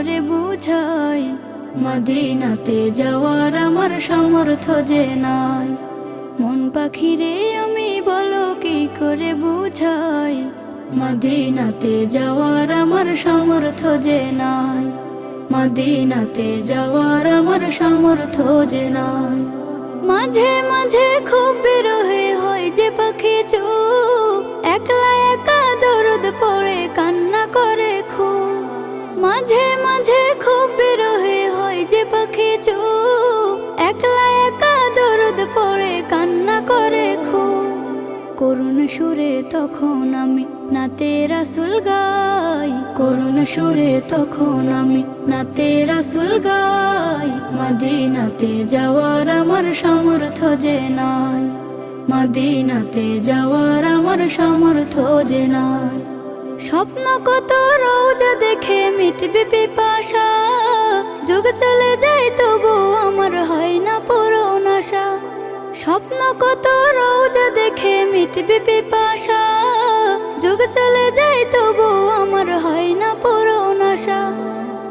করে বুঝাই, মদিনাতে যাওয়ার আমার সমর্থ যে নাই। মন পাখিরে আমি বলো কি করে বুঝাই, মদিনাতে যাওয়ার আমার সমর্থ যে নাই। মদিনাতে যাওয়ার আমার সমর্থ যে নাই। মাঝে মাঝে খুব বেরোহে হয় যে পাখি চো একলা একা দরদ পড়ে, কান্না করে খুব। মাঝে করুণ সুরে তখন আমি নাতে রাসুল গাই। করুণ সুরে তখন আমি নাতে রাসুল গাই। মদিনাতে যাওয়ার আমার সামর্থ্য যে নাই। মদিনাতে যাওয়ার আমার সামর্থ্য যে নাই। স্বপ্ন কত রোজা দেখে মিটবে পিপাসা। যুগ চলে যায় তবু আমার হয় না পূরণ আশা স্বপ্ন কত রোজা মিটবে পিপাসা যুগ চলে যায় তবু আমার হয় না পূরণ আশা।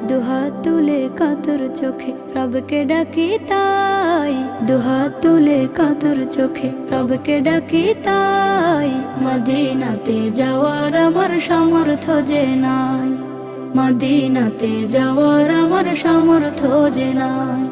দুহাত তুলে কাতর চোখে রবকে ডাকি তাই, দুহাত তুলে কাতর চোখে রবকে ডাকি তাই। মদিনাতে যাওয়ার আমার সামর্থ্য যে নাই, মদিনাতে যাওয়ার আমার সামর্থ্য যে নাই।